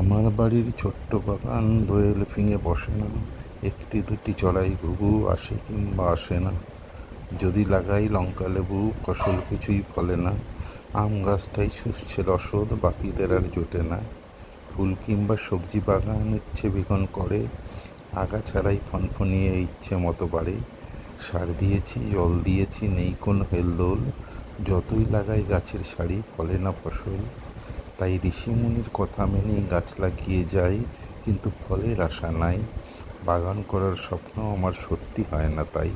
আমার বাড়ির ছোট্ট বাগান দোয়েল ফিঙে বসে না। একটি দুটি চড়াই ঘুঘু আসে কিংবা আসে না। যদি লাগাই লঙ্কা লেবু, ফসল কিছুই ফলে না। আম গাছটাই শুষছে রসদ, বাকিদের আর জোটে না। ফুল কিংবা সবজি বাগান ইচ্ছে বিকন করে। আগা ছাড়াই ফনফনিয়ে ইচ্ছে মতো বাড়ে। সার দিয়েছি, জল দিয়েছি, নেই কোনো হেলদোল। যতই লাগাই গাছের সারি, ফলে না ফসল। তাই ঋষিমুনির কথা মেনে গাছ লাগিয়ে যাই, কিন্তু ফলের আশা নাই। বাগান করার স্বপ্ন আমার সত্যি হয় না তাই।